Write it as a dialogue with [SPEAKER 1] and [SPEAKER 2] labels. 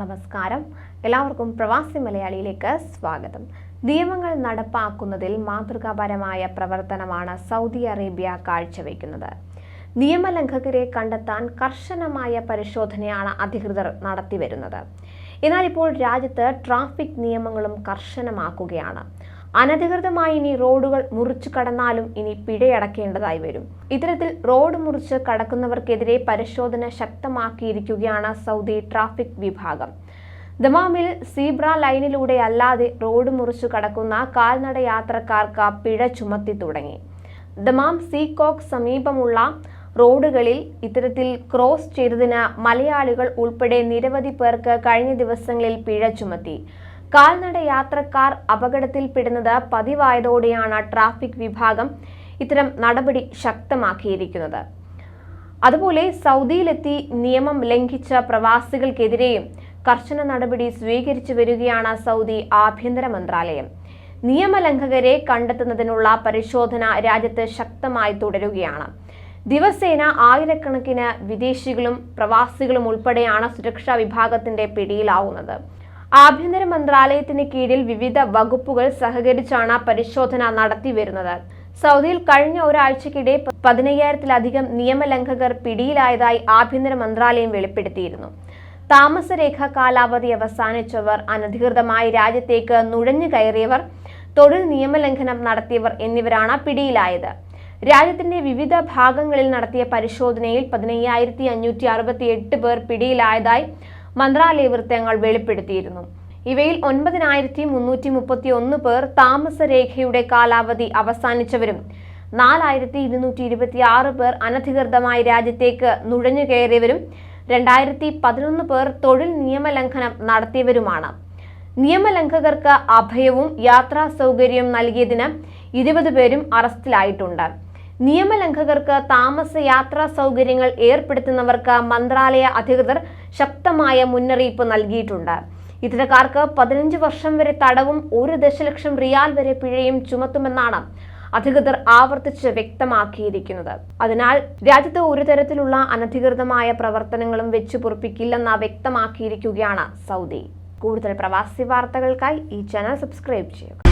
[SPEAKER 1] നമസ്കാരം. എല്ലാവർക്കും പ്രവാസി മലയാളിയിലേക്ക് സ്വാഗതം. നിയമങ്ങൾ നടപ്പാക്കുന്നതിൽ മാതൃകാപരമായ പ്രവർത്തനമാണ് സൗദി അറേബ്യ കാഴ്ചവെക്കുന്നത്. നിയമലംഘകരെ കണ്ടെത്താൻ കർശനമായ പരിശോധനയാണ് അധികൃതർ നടത്തിവരുന്നത്. എന്നാൽ ഇപ്പോൾ രാജ്യത്ത് ട്രാഫിക് നിയമങ്ങളും കർശനമാക്കുകയാണ്. അനധികൃതമായി ഇനി റോഡുകൾ മുറിച്ചു കടന്നാലും ഇനി പിഴയടക്കേണ്ടതായി വരും. ഇത്തരത്തിൽ റോഡ് മുറിച്ച് കടക്കുന്നവർക്കെതിരെ പരിശോധന ശക്തമാക്കിയിരിക്കുകയാണ് സൗദി ട്രാഫിക് വിഭാഗം. ദമാമിൽ സീബ്ര ലൈനിലൂടെ അല്ലാതെ റോഡ് മുറിച്ചു കടക്കുന്ന കാൽനട യാത്രക്കാർക്ക് പിഴ ചുമത്തി തുടങ്ങി. ദമാം സീകോക്ക് സമീപമുള്ള റോഡുകളിൽ ഇത്തരത്തിൽ ക്രോസ് ചെയ്തതിന് മലയാളികൾ ഉൾപ്പെടെ നിരവധി പേർക്ക് കഴിഞ്ഞ ദിവസങ്ങളിൽ പിഴ ചുമത്തി. കാൽനട യാത്രക്കാർ അപകടത്തിൽപ്പെടുന്നത് പതിവായതോടെയാണ് ട്രാഫിക് വിഭാഗം ഇത്തരം നടപടി ശക്തമാക്കിയിരിക്കുന്നത്. അതുപോലെ സൗദിയിലെത്തി നിയമം ലംഘിച്ച പ്രവാസികൾക്കെതിരെയും കർശന നടപടി സ്വീകരിച്ചു വരികയാണ് സൗദി ആഭ്യന്തര മന്ത്രാലയം. നിയമലംഘകരെ കണ്ടെത്തുന്നതിനുള്ള പരിശോധന രാജ്യത്ത് ശക്തമായി തുടരുകയാണ്. ദിവസേന ആയിരക്കണക്കിന് വിദേശികളും പ്രവാസികളും ഉൾപ്പെടെയാണ് സുരക്ഷാ വിഭാഗത്തിന്റെ പിടിയിലാവുന്നത്. ആഭ്യന്തര മന്ത്രാലയത്തിന് കീഴിൽ വിവിധ വകുപ്പുകൾ സഹകരിച്ചാണ് പരിശോധന നടത്തി വരുന്നത്. സൗദിയിൽ കഴിഞ്ഞ ഒരാഴ്ചക്കിടെ പതിനയ്യായിരത്തിലധികം നിയമലംഘകർ പിടിയിലായതായി ആഭ്യന്തര മന്ത്രാലയം വെളിപ്പെടുത്തിയിരുന്നു. താമസരേഖ കാലാവധി അവസാനിച്ചവർ അനധികൃതമായി രാജ്യത്തേക്ക് നുഴഞ്ഞു കയറിയവർ തൊഴിൽ നിയമലംഘനം നടത്തിയവർ എന്നിവരാണ് പിടിയിലായത്. രാജ്യത്തിന്റെ വിവിധ ഭാഗങ്ങളിൽ നടത്തിയ പരിശോധനയിൽ പതിനയ്യായിരത്തി അഞ്ഞൂറ്റി അറുപത്തി എട്ട് പേർ പിടിയിലായതായി മന്ത്രാലയ വൃത്തങ്ങൾ വെളിപ്പെടുത്തിയിരുന്നു. ഇവയിൽ ഒൻപതിനായിരത്തി മുന്നൂറ്റി മുപ്പത്തി ഒന്ന് പേർ താമസരേഖയുടെ കാലാവധി അവസാനിച്ചവരും നാലായിരത്തി ഇരുന്നൂറ്റി ഇരുപത്തി ആറ് പേർ അനധികൃതമായി രാജ്യത്തേക്ക് നുഴഞ്ഞു കയറിയവരും രണ്ടായിരത്തി പതിനൊന്ന് പേർ തൊഴിൽ നിയമലംഘനം നടത്തിയവരുമാണ്. നിയമലംഘകർക്ക് അഭയവും യാത്രാ സൗകര്യവും നൽകിയതിന് ഇരുപത് പേരും അറസ്റ്റിലായിട്ടുണ്ട്. നിയമലംഘകർക്ക് താമസ യാത്രാ സൗകര്യങ്ങൾ ഏർപ്പെടുത്തുന്നവർക്ക് മന്ത്രാലയ അധികൃതർ ശക്തമായ മുന്നറിയിപ്പ് നൽകിയിട്ടുണ്ട്. ഇത്തരക്കാർക്ക് പതിനഞ്ച് വർഷം വരെ തടവും ഒരു ദശലക്ഷം റിയാൽ വരെ പിഴയും ചുമത്തുമെന്നാണ് അധികൃതർ ആവർത്തിച്ച് വ്യക്തമാക്കിയിരിക്കുന്നത്. അതിനാൽ രാജ്യത്ത് ഒരു തരത്തിലുള്ള അനധികൃതമായ പ്രവർത്തനങ്ങളും വെച്ചു പൊറുപ്പിക്കില്ലെന്ന് വ്യക്തമാക്കിയിരിക്കുകയാണ് സൗദി. കൂടുതൽ പ്രവാസി വാർത്തകൾക്കായി ഈ ചാനൽ സബ്സ്ക്രൈബ് ചെയ്യുക.